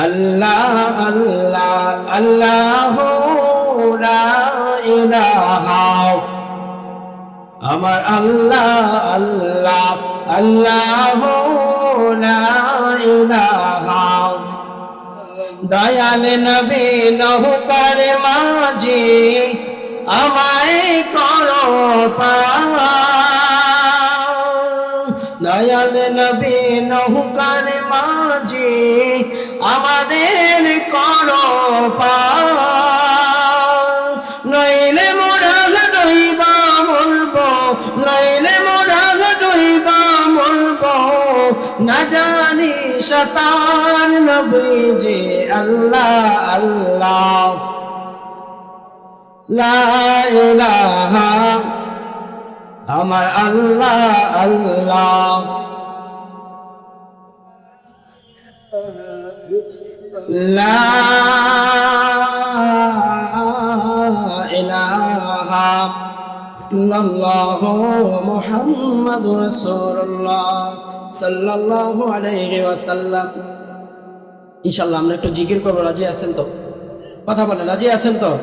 আল্লাহ আল্লাহ আল্লাহ আমার আল্লাহ আল্লাহ আল্লাহ দয়াল নবী নৌকার মাঝি, আমায় করো পার। দয়াল নবী নৌকার মাঝি আমাদের করো। নইলে মোরা ডইবা মরবো, নইলে মোরা ডইবা মরবো। না জানি শতান নবী যে আল্লাহ। আল্লাহ আমার আল্লাহ আল্লাহ। লা ইলাহা ইল্লাল্লাহু মুহাম্মাদুর রাসূলুল্লাহ সাল্লাল্লাহু আলাইহি ওয়াসাল্লাম। ইনশাআল্লাহ আমরা একটু জিকির করব রাজি আছেন তো? কথা বলেন রাজি আছেন তো?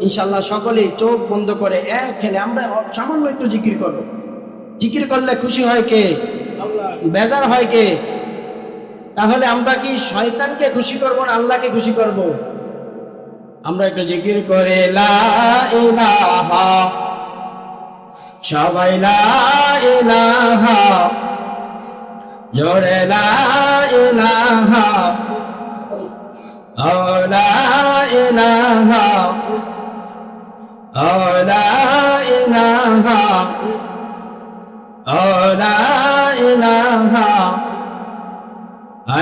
ইনশাআল্লাহ সকলেই চোখ বন্ধ করে এক খেলে আমরা সামান্য একটু জিকির করব। জিকির করলে খুশি হয় কে? বেজার হয় কে? তাহলে আমরা কি শয়তানকে খুশি করব না আল্লাহকে খুশি করব? আমরা একটু জিকির করে, লা ইলাহা, সবাই জোরে লা ও লা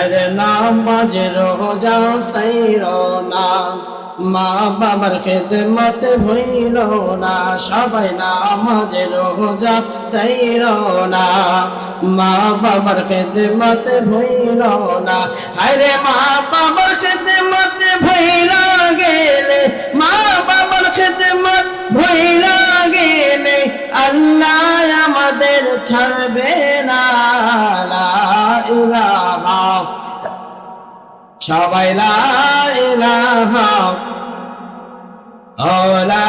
আরে নামাজ রোজা সাইর না। মা বাবার খেদমত ভইল না, সবাই নামাজ রোজা সাইর না। মা বাবার খেদমত ভইল না। আরে মা বাবার খেদমত ভইল গেলে, মা বাবার খেদমত ভইল গেলে, আল্লাহ আমাদের ছাড়বে না। ইলাহা সবাই লা ইলাহা ও লা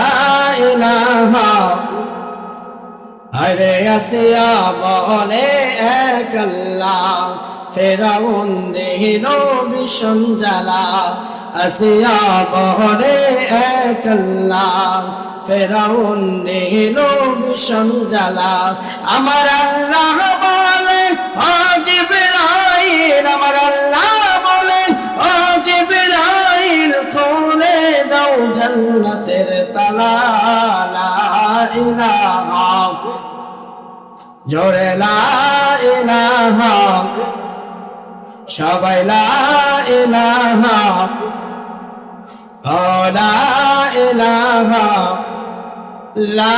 ইলাহা। আরে আসিয়া বলে এক ফেরাউন দেহিল ভীষণ জ্বালা। আসিয়া বলে এক ফেরাউন দেহিল ভীষণ জ্বালা। আমার আল্লাহ জান্নাতের তালা জোরে লা ইলাহা। সবাই লা ইলাহা। ও লা লা